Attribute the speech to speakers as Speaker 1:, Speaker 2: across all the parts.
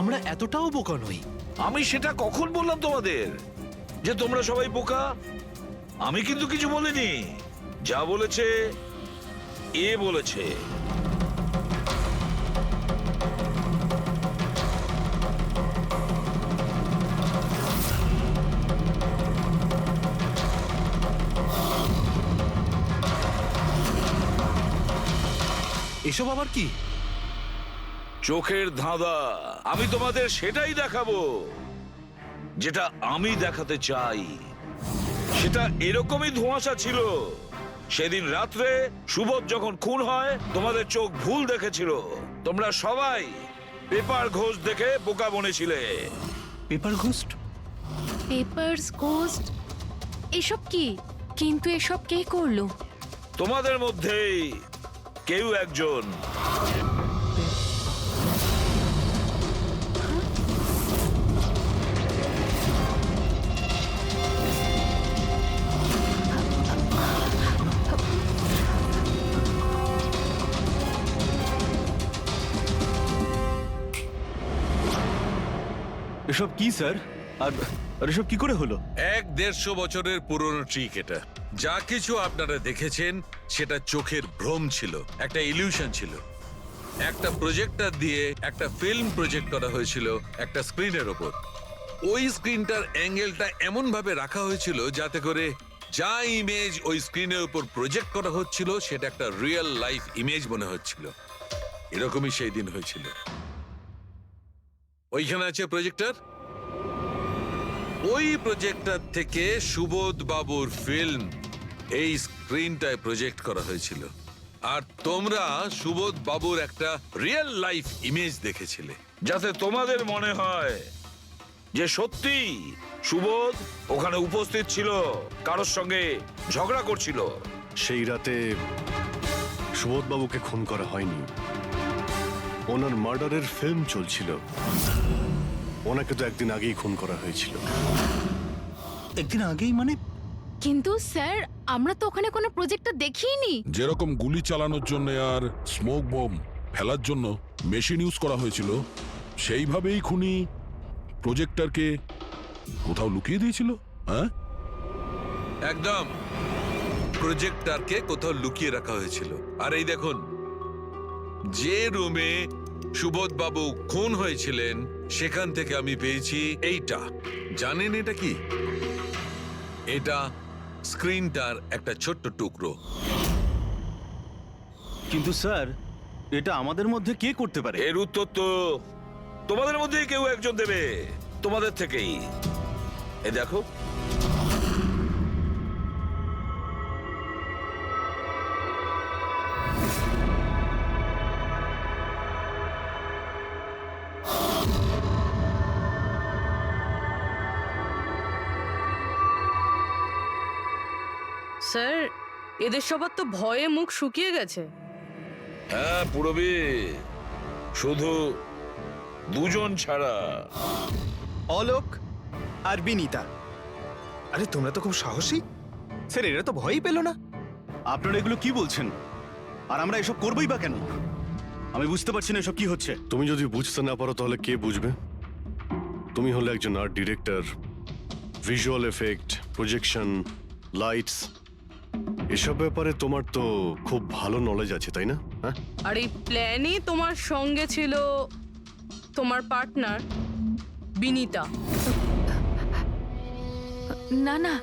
Speaker 1: আমরা এতটাও বোকা নই।
Speaker 2: আমি সেটা কখন বললাম তোমাদের? যে তোমরা সবাই বোকা? আমি কিন্তু কিছু বলিনি। যা বলেছে এ বলেছে।
Speaker 1: এসব আবার কি?
Speaker 2: চোখের ধাঁধা। আমি তোমাদের সেটাই দেখাবো। যেটা আমি দেখাতে চাই। সেটা এরকমই ধোঁয়াশা ছিল। সেদিন রাত্রে সুবোধ যখন খুন হয় তোমাদের চোখ ভুল দেখেছিল। তোমরা সবাই পেপার ঘোষ দেখে বোকা বনেছিলে।
Speaker 1: পেপার ঘোস্ট
Speaker 3: পেপারস গোস্ট এসব কি? কিন্তু এসব কে করল?
Speaker 2: তোমাদের মধ্যেই কেউ একজন
Speaker 4: এসব কি, স্যার? আর এসব কি করে হলো?
Speaker 5: এক দেড়শো বছরের পুরনো ট্রিক এটা। যা কিছু আপনারা দেখেছেন, সেটা চোখের ভ্রম ছিল, একটা ইলিউশন ছিল। একটা প্রজেক্টর দিয়ে একটা ফিল্ম প্রজেক্ট করা হয়েছিল একটা স্ক্রিনের ওপর। ওই স্ক্রিনটার অ্যাঙ্গেলটা এমন ভাবে রাখা হয়েছিল যাতে করে যা ইমেজ ওই স্ক্রিনের উপর প্রজেক্ট করা হচ্ছিল, সেটা একটা রিয়েল লাইফ ইমেজ মনে হচ্ছিল। এরকমই সেই দিন হয়েছিল। ওইখানে আছে প্রজেক্টর? ওই প্রজেক্টার থেকে সুবোধ বাবুর ফিল্ম এই স্ক্রিনটায় প্রজেক্ট করা হয়েছিল। আর তোমরা সুবোধ বাবুর একটা রিয়েল লাইফ ইমেজ দেখেছিলে।
Speaker 2: যাতে তোমাদের মনে হয় যে সত্যি সুবোধ ওখানে উপস্থিত ছিল, কারোর সঙ্গে ঝগড়া করছিল।
Speaker 6: সেই রাতে সুবোধবাবুকে খুন করা হয়নি। ওনার মার্ডারের ফিল্ম চলছিল। ওনাকে তো একদিন আগেই খুন করা হয়েছিল।
Speaker 1: একদিন আগেই মানে?
Speaker 3: কিন্তু স্যার আমরা তো ওখানে কোনো প্রজেক্টটা দেখিনি।
Speaker 7: যেরকম গুলি চালানোর জন্য আর স্মোক বোম ফেলার জন্য মেশিন ইউজ করা হয়েছিল সেইভাবেই খুনি প্রজেক্টরকে কোথাও লুকিয়ে দিয়েছিল হ্যাঁ?
Speaker 5: একদম। প্রজেক্টরকে কোথাও লুকিয়ে রাখা হয়েছিল। আর এই দেখুন যে রুমে সুবোধ বাবু খুন হয়েছিলেন সেখান থেকে আমি পেয়েছি এইটা। জানেন এটা কি? এটা স্ক্রিনটার একটা ছোট্ট টুকরো।
Speaker 4: কিন্তু স্যার এটা আমাদের মধ্যে কে করতে পারে?
Speaker 2: এর উত্তর তো তোমাদের মধ্যেই কেউ একজন দেবে। তোমাদের থেকেই। এ দেখো
Speaker 8: স্যার এদের সবার তো ভয়ে মুখ শুকিয়ে গেছে।
Speaker 2: হ্যাঁ পুরবি। শুধু দুজন ছাড়া।
Speaker 1: অলোক আর বিনিতা। আরে তোমরা তো খুব সাহসী। স্যার এরা তো ভয়ই পেল না।
Speaker 4: আপনারা এগুলো কি বলছেন? আর আমরা এসব করবোই বা কেন? আমি বুঝতে পারছি না এসব কি হচ্ছে।
Speaker 6: তুমি যদি বুঝতে না পারো তাহলে কে বুঝবে? তুমি হলে একজন art director visual effect projection lights এসব ব্যাপারে তোমার তো খুব ভালো নলেজ আছে তাই না? হ্যাঁ?
Speaker 8: আর এই প্ল্যানই তোমার সঙ্গে ছিল তোমার পার্টনার বিনিতা।
Speaker 3: না না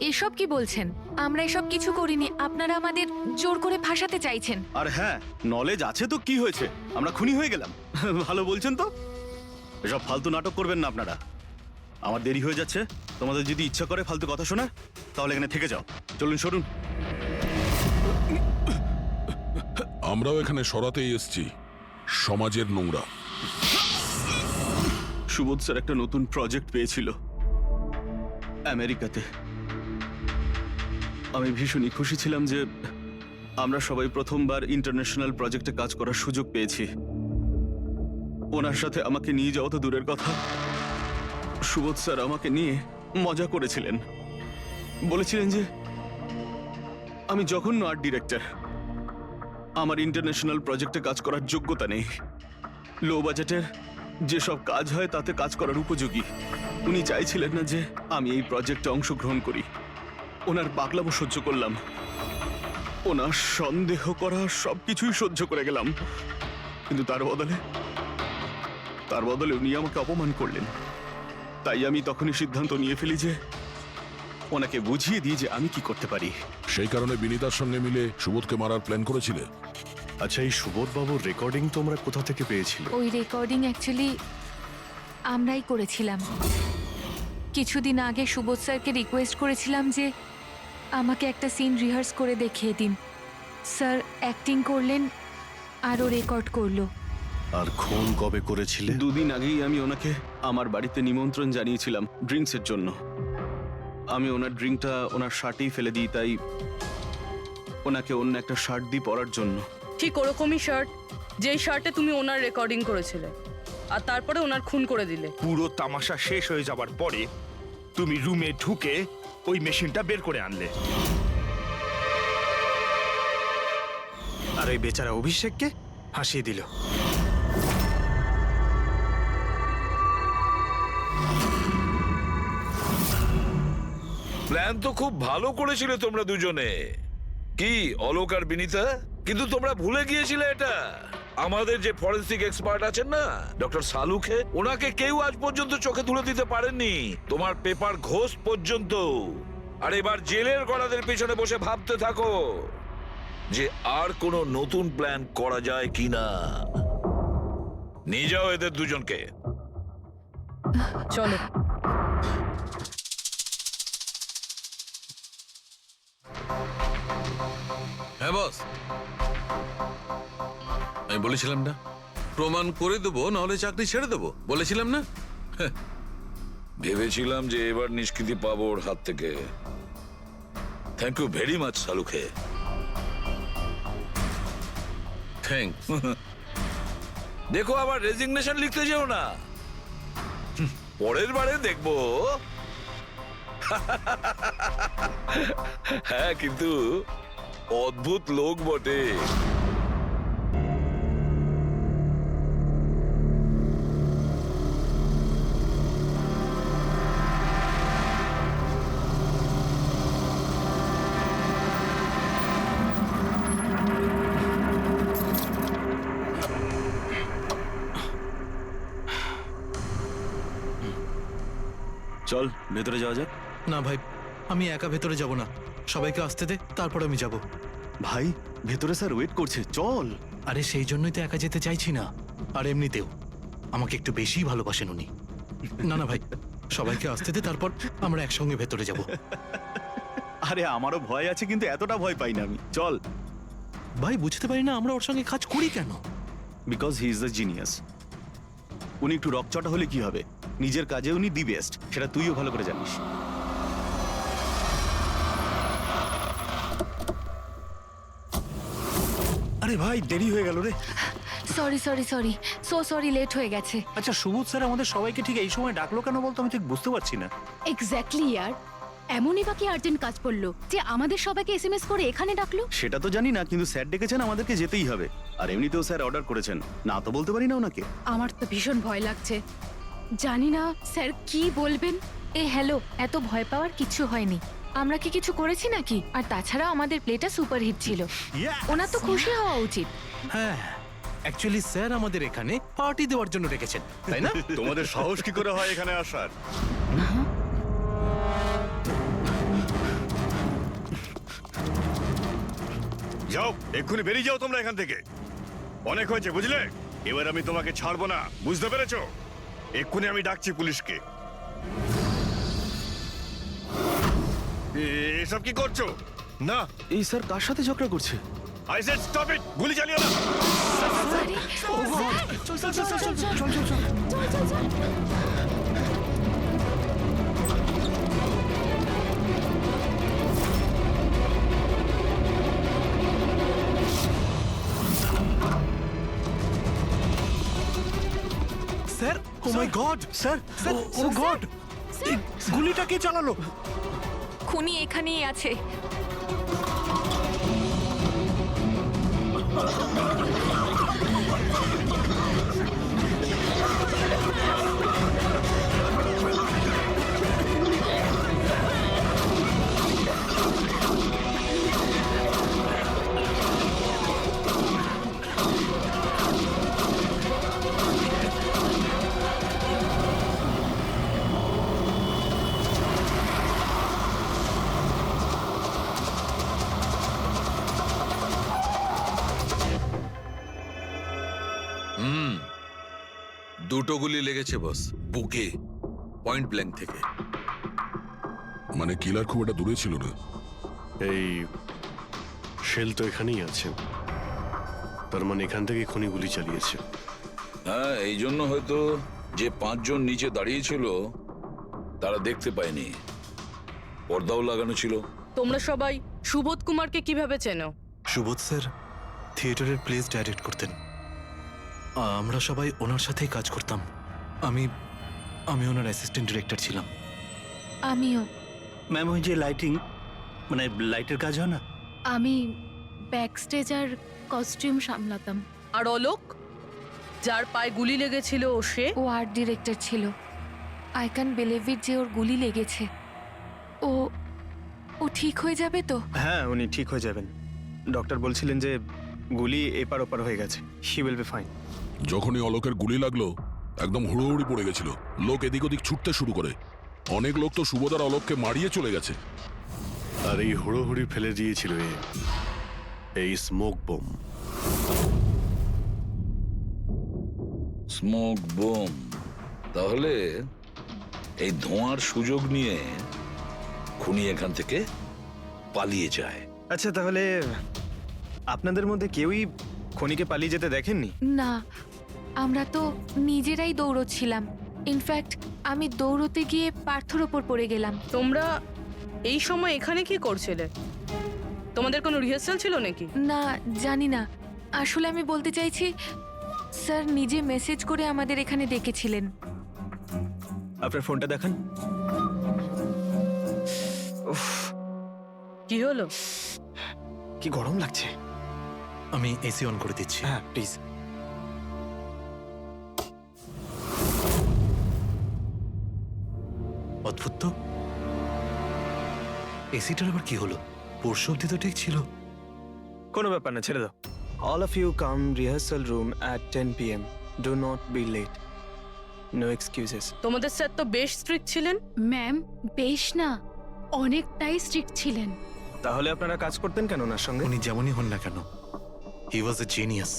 Speaker 3: এসব কি বলছেন? আমরা এসব কিছু করিনি আপনারা আমাদের জোর করে ফাঁসাতে চাইছেন।
Speaker 4: আর হ্যাঁ নলেজ আছে তো কি হয়েছে? আমরা খুনি হয়ে গেলাম। ভালো বলছেন তো? এসব ফালতু নাটক করবেন না আপনারা। আমার দেরি হয়ে যাচ্ছে। তোমাদের যদি ইচ্ছা করে ফালতু কথা শোনার তাহলে এখানে থেকে যাও। চলুন সরুন।
Speaker 7: আমরাও এখানে সরাতেই এসছি। সমাজের নোংরা।
Speaker 4: সুবোধ স্যার একটা নতুন প্রজেক্ট পেয়েছিল। আমেরিকাতে। আমি ভীষণই খুশি ছিলাম যে আমরা সবাই প্রথমবার ইন্টারন্যাশনাল প্রজেক্টে কাজ করার সুযোগ পেয়েছি। ওনার সাথে আমাকে নিয়ে যাওয়া তো দূরের কথা। সুবোধ স্যার আমাকে নিয়ে মজা করেছিলেন। বলেছিলেন যে, আমি জঘন্য আর্ট ডিরেক্টর আমার ইন্টারন্যাশনাল প্রজেক্টে কাজ করার যোগ্যতা নেই। লো বাজেটের যেসব কাজ হয়, তাতে কাজ করার উপযোগী। উনি চাইছিলেন না যে, আমি এই প্রজেক্টে অংশগ্রহণ করি। ওনার পাগলামো সহ্য করলাম। ওনার সন্দেহ করা সব কিছুই সহ্য করে গেলাম। কিন্তু তার বদলে তার বদলে উনি আমাকে অপমান করলেন। তাই আমি তখনই সিদ্ধান্ত নিয়ে ফেলি যে ওনাকে বুঝিয়ে দিই যে আমি কি করতে পারি।
Speaker 7: সেই কারণে বিনীতার সঙ্গে মিলে সুবোধকে মারার প্ল্যান করেছিলে।
Speaker 6: আচ্ছা এই সুবোধ বাবুর রেকর্ডিং তোমরা কোথা থেকে পেয়েছিলে?
Speaker 3: ওই রেকর্ডিং অ্যাকচুয়ালি আমরাই করেছিলাম। কিছুদিন আগে সুবোধ স্যারকে রিকোয়েস্ট করেছিলাম যে আমাকে একটা সিন রিহার্স করে দেখিয়ে দিন। স্যার অ্যাক্টিং করলেন আরও রেকর্ড করল।
Speaker 6: আর খুন কবে করেছিলে?
Speaker 4: দুদিন আগেই আমি ওনাকে আমার বাড়িতে নিমন্ত্রণ জানিয়েছিলাম ড্রিঙ্কসের জন্য। আমি ওনার ড্রিঙ্কটা ওনার শার্টেই ফেলে দিই তাই ওনাকে অন্য একটা শার্ট দিই পরার জন্য।
Speaker 8: ঠিক ওরকমই শার্ট যেই শার্টে তুমি ওনার রেকর্ডিং করেছিলে। আর তারপরে ওনার খুন করে দিলে।
Speaker 9: পুরো তামাশা শেষ হয়ে যাবার পরে তুমি রুমে ঢুকে ওই মেশিনটা বের করে আনলে।
Speaker 1: আর ওই বেচারা অভিষেককে ফাঁসিয়ে দিল।
Speaker 2: প্ল্যান তো খুব ভালো করেছিলে তোমরা দুজনে। কি, অলোক আর বিনীতা? কিন্তু তোমরা ভুলে গিয়েছিলে এটা। আমাদের যে ফরেন্সিক এক্সপার্ট আছেন না, ডক্টর সালুখে, ওনাকে কেউ আজ পর্যন্ত চোখে তুলে দিতে পারেননি। তোমার পেপার ঘোষ পর্যন্ত। আর এবার জেলের গড়াদের পেছনে বসে ভাবতে থাকো যে আর কোনো নতুন প্ল্যান করা যায় কিনা। নিয়ে যাও এদের দুজনকে।
Speaker 8: চলো।
Speaker 5: হ্যাঁ বস। আমি বলেছিলাম না। প্রমাণ করে দেবো নাহলে চাকরি ছেড়ে দেবো। বলেছিলাম না?
Speaker 2: ভেবেছিলাম যে এবার নিষ্কৃতি পাবো ওর হাত থেকে। Thank you very much Salunkhe.
Speaker 5: Thank
Speaker 2: দেখো আবার রেজিগনেশন লিখতে যেও না। পরের বারে দেখব। হ্যাঁ কিন্তু অদ্ভুত লোক বটে।
Speaker 4: চল ভেতরে যাওয়া যাক।
Speaker 1: না ভাই আমি একা ভেতরে যাব না। সবাইকে আসতে দে তারপর আমি যাব।
Speaker 4: ভাই ভেতরে স্যার ওয়েট করছে চল।
Speaker 1: আরে সেই জন্যই তো একা যেতে চাইছি না। আর এমনিতেও আমাকে একটু বেশিই ভালোবাসেন উনি। না না ভাই সবাইকে আসতে দে তারপর আমরা একসঙ্গে ভেতরে যাব।
Speaker 4: আরে আমারও ভয় আছে কিন্তু এতটা ভয় পাই না আমি। চল।
Speaker 1: ভাই বুঝতে পারি না আমরা ওর সঙ্গে কাজ করি কেন?
Speaker 4: Because he is the genius উনি একটু রকচটা হলে কি হবে? নিজের কাজে উনি দি বেস্ট সেটা তুইও ভালো করে জানিস।
Speaker 9: আরে ভাই দেরি হয়ে গেল রে।
Speaker 3: Sorry sorry sorry so sorry late হয়ে গেছে।
Speaker 9: আচ্ছা সুবোধ স্যার আমাদের সবাইকে ঠিক এই সময় ডাকলো কেন বলতো আমি ঠিক বুঝতে পারছি না।
Speaker 10: এক্স্যাক্টলি ইয়ার। এমনই বাকি আর্জেন্ট কাজ পড়ল যে আমাদের সবাইকে এসএমএস করে এখানে ডাকলো?
Speaker 4: সেটা তো জানি না কিন্তু স্যার ডেকেছেন আমাদেরকে যেতেই হবে। আর এমনিতেও স্যার অর্ডার করেছেন। না তো বলতে পারি না ওনাকে।
Speaker 10: আমার তো ভীষণ ভয় লাগছে। জানি না স্যার কি বলবেন।
Speaker 3: এ হ্যালো এত ভয় পাওয়ার কিছু হয়নি। আমরা কি কিছু করেছি নাকি? আর তাছাড়া আমাদের প্লেটা সুপারহিট ছিল। ওনার তো খুশি হওয়া উচিত।
Speaker 1: হ্যাঁ অ্যাকচুয়ালি স্যার আমাদের এখানে পার্টি দেওয়ার জন্য রেখেছেন তাই না?
Speaker 6: তোমাদের সাহস কি করে হয় এখানে আসার? যাও এক্ষুনি বেরিয়ে যাও তোমরা এখান থেকে। অনেক হয়েছে বুঝলে? এবার আমি তোমাকে ছাড়বো না বুঝতে পেরেছ? এক্ষুনি আমি ডাকছি পুলিশকে। এসব কি করছ? না।
Speaker 4: এই স্যার কার সাথে ঝগড়া করছে?
Speaker 6: I said stop it! গুলি চালিও না!
Speaker 1: Sir oh my God sir sir oh God গুলিটা কে চালালো?
Speaker 3: খুনি এখানেই আছে।
Speaker 5: দুটো গুলি লেগেছে বস। বুকে পয়েন্ট ব্ল্যাঙ্ক থেকে।
Speaker 7: মানে কিলার খুব একটা দূরে ছিল না।
Speaker 6: এই শেল তো এখানেই আছে। তার মানে এখান থেকে খনি গুলি চালিয়েছে।
Speaker 2: হ্যাঁ এই জন্য হয়তো যে পাঁচজন নিচে দাঁড়িয়েছিল তারা দেখতে পায়নি। পর্দাও লাগানো ছিল।
Speaker 8: তোমরা সবাই সুবোধ কুমারকে কীভাবে চেনো?
Speaker 1: সুবোধ স্যার থিয়েটারের প্লেস ডাইরেক্ট করতেন। আমরা সবাই ওনার সাথেই কাজ করতাম। আমি আমি ওনার অ্যাসিস্ট্যান্ট ডিরেক্টর ছিলাম।
Speaker 3: আমিও।
Speaker 11: ম্যাম ওই যে লাইটিং মানে লাইটের কাজ হয় না?
Speaker 10: আমি ব্যাক স্টেজ আর কস্টিউম সামলাতাম।
Speaker 8: আর অলোক যার পায়ে গুলি লেগেছিল ও সে?
Speaker 3: ও আর্ট ডিরেক্টর ছিল। আই ক্যান বিলিভ ইট যে ওর গুলি লেগেছে। ও ও ঠিক হয়ে যাবে তো?
Speaker 9: হ্যাঁ উনি ঠিক হয়ে যাবেন। ডক্টর বলছিলেন যে গুলি এপার ওপার হয়ে গেছে। হি উইল বি ফাইন
Speaker 7: যখনই অলোকের গুলি লাগল একদম হুড়োহুড়ি পড়ে গেছিল। লোক এদিক ওদিক ছুটতে শুরু করে। অনেক লোক তো সুবোধার অলোককে মারিয়ে চলে গেছে।
Speaker 6: আর এই হুড়োহুড়ি ফেলে দিয়েছিল এ এই স্মোক বোম
Speaker 2: স্মোক বোম তাহলে এই ধোঁয়ার সুযোগ নিয়ে খুনি এখান থেকে পালিয়ে যায়।
Speaker 9: আচ্ছা তাহলে আপনাদের মধ্যে কেউই খনিকে পালিয়ে যেতে দেখেননি?
Speaker 3: না আমরা তো নিজেরাই দৌড়চ্ছিলাম। ইনফ্যাক্ট আমি দৌড়তে গিয়ে পার্থর ওপর পড়ে গেলাম।
Speaker 8: তোমরা এই সময় এখানে কি করছিলে? তোমাদের কোনো রিহার্সাল ছিল নাকি?
Speaker 3: না জানি না। আসলে আমি বলতে চাইছি স্যার নিজে মেসেজ করে আমাদের এখানে ডেকেছিলেন।
Speaker 9: আপনার ফোনটা দেখান। উফ,
Speaker 8: কি হলো?
Speaker 9: কি গরম লাগছে।
Speaker 1: আমি এসি অন করে দিচ্ছি।
Speaker 9: হ্যাঁ প্লিজ
Speaker 1: অদ্ভুত তো। এসিটার আবার কি হলো? পরশু অব্দি তো ঠিক ছিল।
Speaker 9: কোনো ব্যাপার না ছেড়ে দাও। All of you come rehearsal room at ten P M do not be late no excuses
Speaker 8: তোমাদের স্যার তো বেশ স্ট্রিক্ট ছিলেন।
Speaker 10: ম্যাম বেশ না। অনেকটাই স্ট্রিক্ট ছিলেন।
Speaker 9: তাহলে আপনারা কাজ করতেন কেন ওনার সঙ্গে?
Speaker 1: উনি যেমনই হন না কেন। হি ওয়াজ এ জিনিয়াস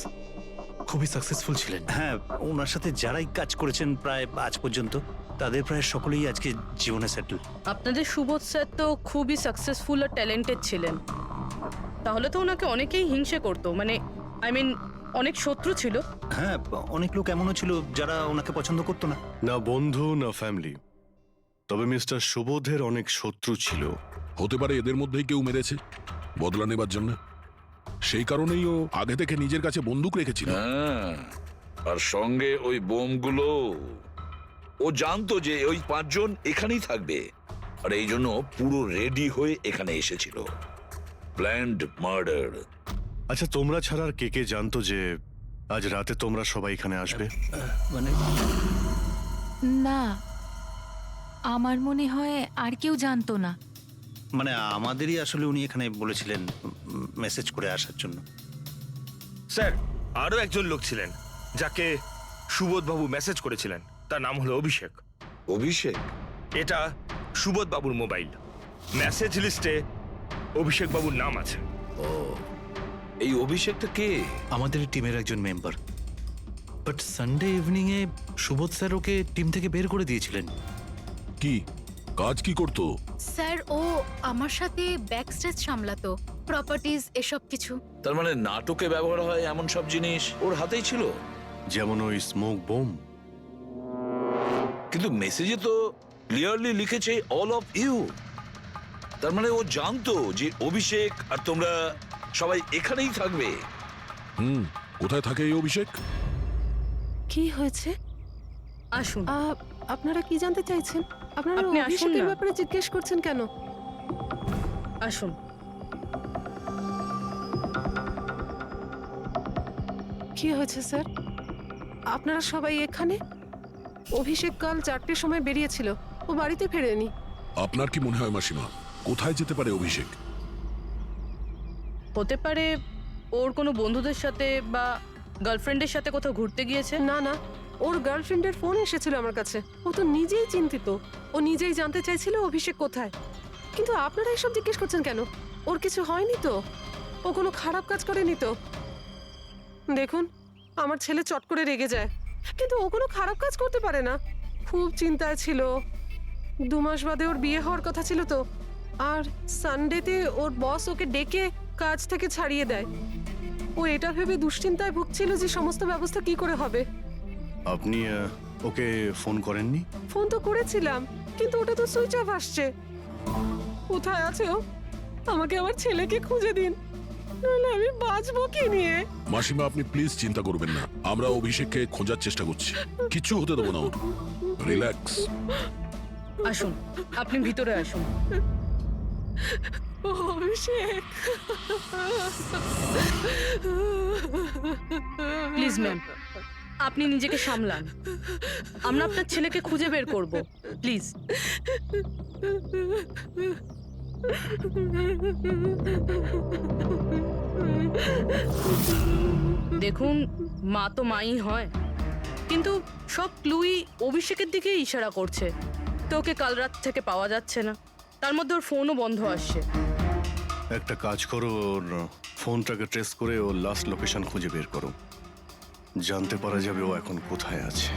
Speaker 1: খুবই সাকসেসফুল ছিলেন।
Speaker 11: হ্যাঁ ওনার সাথে যারাই কাজ করেছেন প্রায় আজ পর্যন্ত তাদের প্রায় সকলেই আজকে জীবনে সেটেল
Speaker 8: আপনাদের সুবোধ স্যার তো খুবই সাকসেসফুল আর ট্যালেন্টেড ছিলেন। তাহলে তো ওনাকে অনেকেই হিংসে করতো মানে আই মিন অনেক শত্রু ছিল।
Speaker 11: হ্যাঁ অনেক লোক এমনও ছিল যারা ওনাকে পছন্দ করতো না।
Speaker 6: না বন্ধু না ফ্যামিলি তবে মিস্টার সুবোধের অনেক শত্রু ছিল।
Speaker 7: হতে পারে এদের মধ্যেই কেউ মেরেছে বদলা নেবার জন্য। সেই কারণেই ও আগে থেকে নিজের কাছে বন্দুক রেখেছিল।
Speaker 2: হ্যাঁ আর সঙ্গে ওই বোমগুলো। ও জানতো যে ওই পাঁচজন এখানেই থাকবে। আর এই জন্য পুরো রেডি হয়ে এখানে এসেছিল। প্ল্যান্ড মার্ডার
Speaker 6: আচ্ছা তোমরা ছাড়া আর কে কে জানতো যে আজ রাতে তোমরা সবাই এখানে আসবে?
Speaker 11: মানে?
Speaker 3: না আমার মনে হয় আর কেউ জানতো না।
Speaker 11: মানে আমাদেরই আসলে উনি এখানে বলেছিলেন মেসেজ করে আসার জন্য।
Speaker 9: স্যার আরও একজন লোক ছিলেন যাকে সুবোধবাবু মেসেজ করেছিলেন। তার নাম হলো অভিষেক।
Speaker 2: অভিষেক?
Speaker 9: এটা সুবোধ বাবুর মোবাইল। মেসেজ লিস্টে অভিষেক বাবুর নাম আছে।
Speaker 2: ও এই অভিষেকটা কে?
Speaker 1: আমাদের টিমের একজন মেম্বার। বাট সানডে ইভিনিং এ সুবোধ স্যার ওকে টিম থেকে বের করে দিয়েছিলেন।
Speaker 7: কি? কাজ কি করতো?
Speaker 10: স্যার ও আমার সাথে ব্যাক স্টেজ সামলাতো প্রপার্টিজ এসব কিছু।
Speaker 2: তার মানে নাটকে ব্যবহার হয় এমন সব জিনিস ওর হাতেই ছিল?
Speaker 6: যেমন ওই স্মোক বোম
Speaker 2: কিন্তু মেসেজে তো ক্লিয়ারলি লিখেছে অল অফ ইউ তার মানে ও জানতো যে অভিষেক আর তোমরা সবাই এখানেই থাকবে।
Speaker 7: হুম কোথায় থাকে এই অভিষেক?
Speaker 12: কি হয়েছে?
Speaker 8: আসুন।
Speaker 12: আহ, আপনারা কি জানতে চাইছেন? আপনারা
Speaker 8: আপনি আসুন
Speaker 12: অভিষেকের
Speaker 8: না।
Speaker 12: ব্যাপারে জিজ্ঞেস করছেন কেন?
Speaker 8: আসুন।
Speaker 12: কি হয়েছে স্যার? আপনারা সবাই এখানে? অভিষেক কাল চারটের সময় বেরিয়েছিল। ও বাড়িতে ফেরেনি।
Speaker 7: আপনার কি মনে হয় মাসিমা? কোথায় যেতে পারে অভিষেক?
Speaker 8: হতে পারে ওর কোনো বন্ধুদের সাথে বা গার্লফ্রেন্ডের সাথে কোথাও ঘুরতে গিয়েছে?
Speaker 12: না না। ওর গার্লফ্রেন্ডের ফোন এসেছিল আমার কাছে। ও তো নিজেই চিন্তিত। ও নিজেই জানতে চাইছিল অভিষেক কোথায়। কিন্তু আপনারা এসব জিজ্ঞেস করছেন কেন? ওর কিছু হয়নি তো? ও কোনো খারাপ কাজ করেনি তো? দেখুন, আমার ছেলে চট করে রেগে যায়। কিন্তু ও কোনো খারাপ কাজ করতে পারে না। খুব চিন্তায় ছিল। দু মাস বাদে ওর বিয়ে হওয়ার কথা ছিল তো। আর সানডেতে ওর বস ওকে ডেকে কাজ থেকে ছাড়িয়ে দেয়। ও এটা ভেবে দুশ্চিন্তায় ভুগছিল যে সমস্ত ব্যবস্থা কি করে হবে।
Speaker 6: আপনি আহ, ওকে ফোন করেননি?
Speaker 12: ফোন তো করেছিলাম কিন্তু ওটা তো সুইচ অফ আসছে। কোথায় আছে ও? আমাকে আমার ছেলেকে খুঁজে দিন। নাহলে আমি বাঁচবো কি নিয়ে?
Speaker 7: মাসিমা আপনি প্লিজ চিন্তা করবেন না। আমরা অভিষেককে খোঁজার চেষ্টা করছি। কিছু হতে দেবো না ওর। রিল্যাক্স
Speaker 8: আসুন আপনি ভিতরে আসুন।
Speaker 12: অভিষেক।
Speaker 8: Please ma'am. আপনি নিজেকে সামলান। আমরা আপনার ছেলেকে খুঁজে বের করব, প্লিজ। দেখুন, মা তো মাই হয়। কিন্তু সব ক্লুই অভিষেকের দিকে ইশারা করছে। তো ওকে কাল রাত থেকে পাওয়া যাচ্ছে না। তার মধ্যে ওর ফোনও বন্ধ আসছে।
Speaker 6: একটা কাজ করো, ওর ফোনটাকে ট্রেস করে ওর লাস্ট লোকেশন খুঁজে বের করো। জানতে পারা যাবে ও এখন কোথায় আছে।